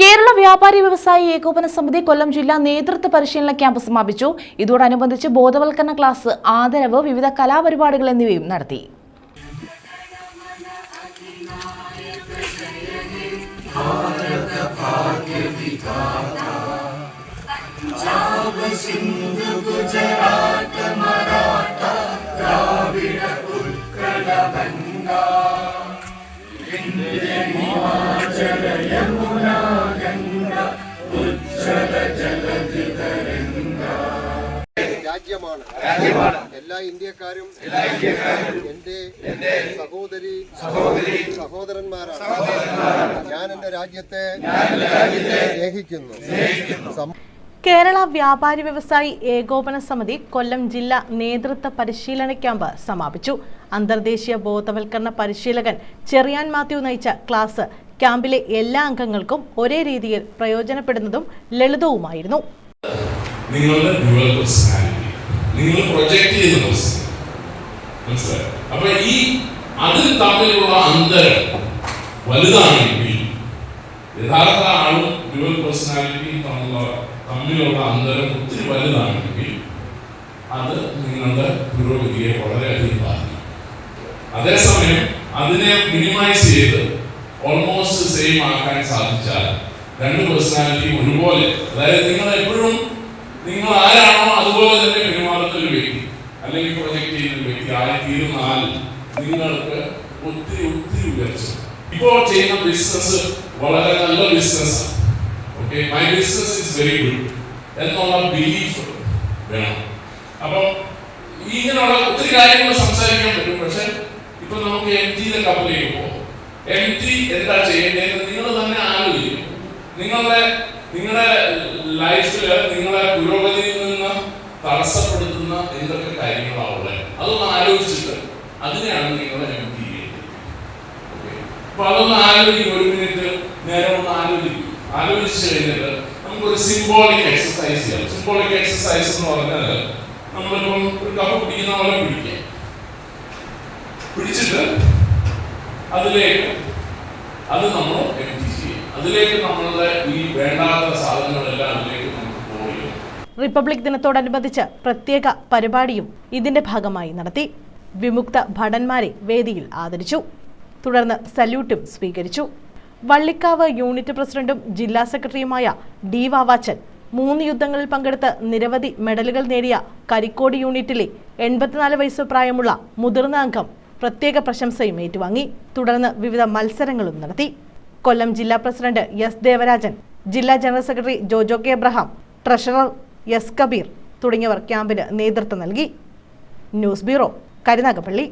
കേരള വ്യാപാരി വ്യവസായി ഏകോപന സമിതി കൊല്ലം ജില്ലാ നേതൃത്വ പരിശീലന ക്യാമ്പ് സമാപിച്ചു. ഇതോടനുബന്ധിച്ച് ബോധവൽക്കരണ ക്ലാസ് ആദരവ് വിവിധ കലാപരിപാടികൾ എന്നിവയും നടത്തി. രാജ്യമാണ്. എല്ലാ ഇന്ത്യക്കാരും എന്റെ സഹോദരി സഹോദരന്മാരാണ്. ഞാൻ എന്റെ രാജ്യത്തെ സ്നേഹിക്കുന്നു. കേരള വ്യാപാരി വ്യവസായി ഏകോപന സമിതി കൊല്ലം ജില്ലാ നേതൃത്വ പരിശീലന ക്യാമ്പ് സമാപിച്ചു. അന്തർദേശീയ ബോധവൽക്കരണ പരിശീലകൻ ചെറിയാൻ മാത്യു നയിച്ച ക്ലാസ് ക്യാമ്പിലെ എല്ലാ അംഗങ്ങൾക്കും ഒരേ രീതിയിൽ പ്രയോജനപ്പെടുന്നതും ലളിതവുമായിരുന്നു. നിങ്ങളുടെ നിങ്ങൾ പ്രൊജക്ട് ചെയ്ത് മനസ്സിലായി മനസ്സിലായി? അപ്പൊ ഈ അതിൽ തമ്മിലുള്ള അന്തരം വലുതാണെങ്കിൽ യഥാർത്ഥ ആളും ഡ്യുവൽ പേഴ്സണാലിറ്റിയും തമ്മിലുള്ള തമ്മിലുള്ള അന്തരം ഒത്തിരി വലുതാണെങ്കിൽ അത് നിങ്ങളുടെ പുരോഗതിയെ വളരെയധികം ബാധിക്കും. അതേസമയം അതിനെ മിനിമൈസ് ചെയ്ത് ഓൾമോസ്റ്റ് സെയിം ആക്കാൻ സാധിച്ചാൽ രണ്ട് പേഴ്സണാലിറ്റി ഒരുപോലെ അതായത് നിങ്ങൾ എപ്പോഴും നിങ്ങൾ ആരാണോ അതുപോലെ തന്നെ പെരുമാറുന്ന ഒരു വ്യക്തി അല്ലെങ്കിൽ പ്രൊജക്ട് ചെയ്യുന്ന ഒരു വ്യക്തി ആയി തീർന്നാൽ നിങ്ങൾക്ക് ഒത്തിരി ഒത്തിരി ഉയർച്ച. ഇപ്പോൾ ചെയ്യുന്ന ബിസിനസ് വളരെ നല്ല ബിസിനസ്സാണ് okay my business is very good എന്നുള്ള ബിലീഫ് വേണം. അപ്പം ഇങ്ങനെയുള്ള ഒത്തിരി കാര്യങ്ങൾ സംസാരിക്കാൻ പറ്റും. പക്ഷെ ഇപ്പൊ നമുക്ക് എം ടിയുടെ കപ്പലിലേക്ക് പോകാം എം ജി എന്താ ചെയ്യേണ്ടതെന്ന് നിങ്ങൾ തന്നെ ആലോചിക്കും നിങ്ങളുടെ നിങ്ങളുടെ ലൈഫിൽ നിങ്ങളുടെ നിന്ന് തടസ്സപ്പെടുത്തുന്ന എന്തൊക്കെ കാര്യങ്ങളാണ് ഉള്ളത്? അതൊന്ന് ആലോചിച്ചിട്ട് അതിനെയാണ് എം ടി ചെയ്യേണ്ടത്? ഓക്കേ? അപ്പൊ അതൊന്ന് ആലോചിക്കും ഒരു മിനിറ്റ് നേരെ ഒന്ന് ആലോചിക്കും. ആലോചിച്ച് കഴിഞ്ഞിട്ട് നമുക്കൊരു സിംബോളിക് എക്സസൈസ് ചെയ്യാം. സിംബോളിക് എക്സസൈസ് എന്ന് പറഞ്ഞാൽ നമ്മളിപ്പം ഒരു കപ്പ് പിടിക്കുന്ന പോലെ പിടിക്കാം. പിടിച്ചിട്ട് അതിലേക്ക് അത് നമ്മൾ എംറ്റി ചെയ്യും. അതിലേക്ക് നമ്മളുടെ ഈ വേണ്ടാത്ത സാധനങ്ങളെല്ലാം അതിലേക്ക് റിപ്പബ്ലിക് ദിനത്തോടനുബന്ധിച്ച് പ്രത്യേക പരിപാടിയും ഇതിന്റെ ഭാഗമായി നടത്തി. വിമുക്ത ഭടന്മാരെ വേദിയിൽ ആദരിച്ചു. തുടർന്ന് സല്യൂട്ടും സ്വീകരിച്ചു. വള്ളിക്കാവ് യൂണിറ്റ് പ്രസിഡന്റും ജില്ലാ സെക്രട്ടറിയുമായ ഡി വാവാച്ചൻ മൂന്ന് യുദ്ധങ്ങളിൽ പങ്കെടുത്ത് നിരവധി മെഡലുകൾ നേടിയ കരിക്കോട് യൂണിറ്റിലെ എൺപത്തിനാല് വയസ്സ് പ്രായമുള്ള മുതിർന്ന അംഗം പ്രത്യേക പ്രശംസയും ഏറ്റുവാങ്ങി. തുടർന്ന് വിവിധ മത്സരങ്ങളും നടത്തി. കൊല്ലം ജില്ലാ പ്രസിഡന്റ് എസ് ദേവരാജൻ ജില്ലാ general secretary Jojo K Abraham treasurer S Kabeer തുടങ്ങിയവർ ക്യാമ്പിന് നേതൃത്വം നൽകി. News bureau Karunagappally.